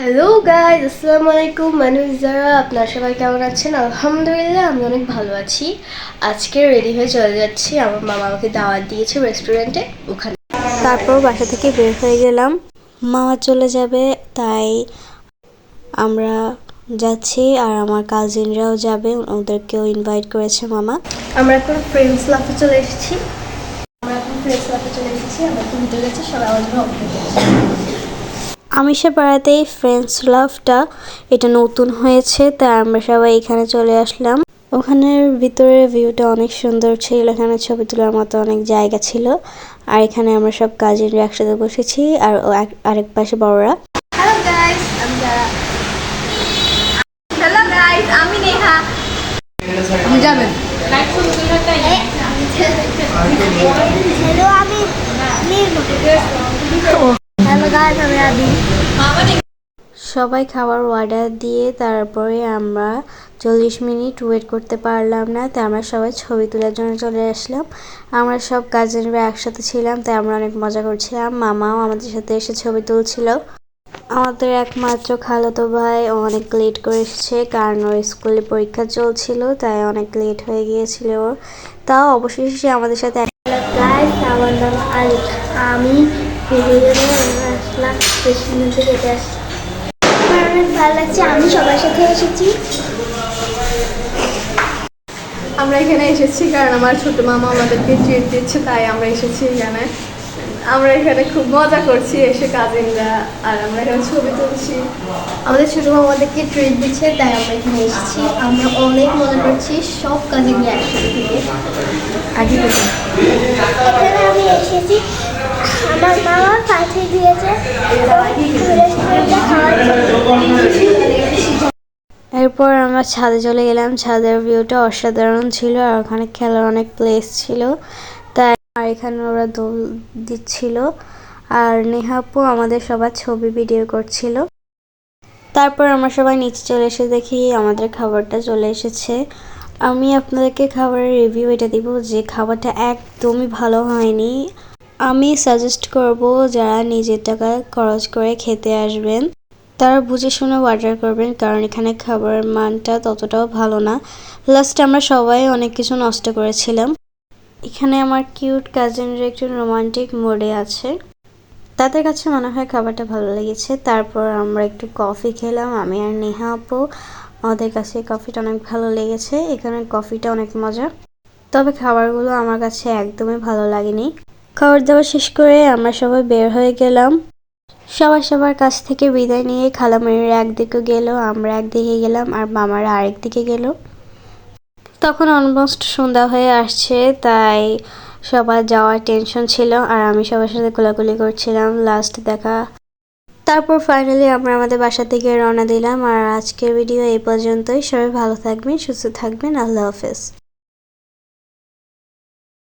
Hello guys আসসালামু আলাইকুম মানুষ যারা আপনার সবাই কেমন আছেন? আলহামদুলিল্লাহ, আমি অনেক ভালো আছি। আজকে রেডি হয়ে চলে যাচ্ছি। আমার মামা আমাকে দাওয়াত দিয়েছে রেস্টুরেন্টে ওখানে। তারপর বাসা থেকে বের হয়ে গেলাম। মামা চলে যাবে, তাই আমরা যাচ্ছি আর আমার কাজিনরাও যাবে, ওদেরকেও ইনভাইট করেছে মামা। আমরা এখন ফ্রেন্ডস লাফে চলে এসেছি। আমরা এখন ফ্রেন্ডস লাফে চলে এসেছি আমরা উঠে গেছি সবাই আমার জন্য আমিষা পাড়াতেই ফ্রেন্ডস লাভটা এটা নতুন হয়েছে তাই আমরা সবাই এখানে চলে আসলাম। ওখানের ভিতরের ভিউটা অনেক সুন্দর ছিল এখানে ছবি তোলার মতো অনেক জায়গা ছিল। আর এখানে আমরা সব কাজিনরা একসাথে বসেছি আর ও এক- আরেক পাশে বড়রা। আমি নেহা। যাবেন? হ্যালো আমি হ্যালো গাইস আমি আদি সবাই খাবার অর্ডার দিয়ে তারপরে আমরা চল্লিশ মিনিট ওয়েট করতে পারলাম না, তাই আমরা সবাই ছবি তোলার জন্য চলে আসলাম। আমরা সব কাজিনরা একসাথে ছিলাম, তাই আমরা অনেক মজা করছিলাম। মামাও আমাদের সাথে এসে ছবি তুলছিল। আমাদের একমাত্র খালাতো ভাই অনেক লেট করে এসেছে, কারণ ওর স্কুলে পরীক্ষা চলছিল, তাই অনেক লেট হয়ে গিয়েছিল ওর। তাও অবশেষে আমাদের সাথে আমার নাম আমি আসলাম রেস্টুরেন্ট থেকে হেঁটে আসছি আমার অনেক ভালো লাগছে। আমি সবার সাথে এসেছি। আমরা এখানে এসেছি কারণ আমার ছোট মামা আমাদেরকে ট্রিট দিচ্ছে তাই আমরা এসেছি এখানে। আমরা এখানে খুব মজা করছি এসে কাজিনরা আর আমরা এখানে ছবি তুলছি। আমাদের ছোট মামা আমাদেরকে ট্রিট দিচ্ছে তাই আমরা এখানে এসেছি। আমরা অনেক মজা করছি সব কাজে নিয়ে একসাথে থেকে। আগে এখানে আমি এসেছি। আমার মামা পাঠিয়ে দিয়েছে। এরপর আমরা ছাদে চলে গেলাম। ছাদের ভিউটা অসাধারণ ছিল আর ওখানে খেলার অনেক প্লেস ছিল। তাই আর এখানে ওরা দোল দিচ্ছিল। আর নেহাপু আমাদের সবার ছবি ভিডিও করছিল। তারপর আমরা সবাই নিচে চলে এসে দেখি আমাদের খাবারটা চলে এসেছে। আমি আপনাদেরকে খাবারের রিভিউ এটা দিব যে খাবারটা একদমই ভালো হয়নি। আমি সাজেস্ট করব যারা নিজের টাকা খরচ করে খেতে আসবেন। তারা বুঝে শুনে অর্ডার করবেন, কারণ এখানে খাবারের মানটা ততটাও ভালো না। লাস্টে আমরা সবাই অনেক কিছু নষ্ট করেছিলাম। এখানে আমার কিউট কাজিনরা একটু রোমান্টিক মোডে আছে। তাদের কাছে মনে হয় খাবারটা ভালো লেগেছে। তারপর আমরা একটু কফি খেলাম, আমি আর নেহা আপু। আমাদের কাছে কফিটা অনেক ভালো লেগেছে, এখানে কফিটা অনেক মজা। তবে খাবারগুলো আমার কাছে একদমই ভালো লাগেনি। খাবার দাবার শেষ করে আমরা সবাই বের হয়ে গেলাম। সবার সবার কাছ থেকে বিদায় নিয়ে খালামারিরা একদিকে গেল, আমরা একদিকে গেলাম আর মামারা আরেক দিকে গেল। তখন অলমোস্ট সন্ধ্যা হয়ে আসছে, তাই সবার যাওয়ার টেনশন ছিল আর আমি সবার সাথে গোলাগুলি করছিলাম লাস্ট দেখা। তারপর ফাইনালি আমরা আমাদের বাসা থেকে রওনা দিলাম আর আজকের ভিডিও এই পর্যন্তই। সবাই ভালো থাকবেন, সুস্থ থাকবেন, আল্লাহ হাফেজ।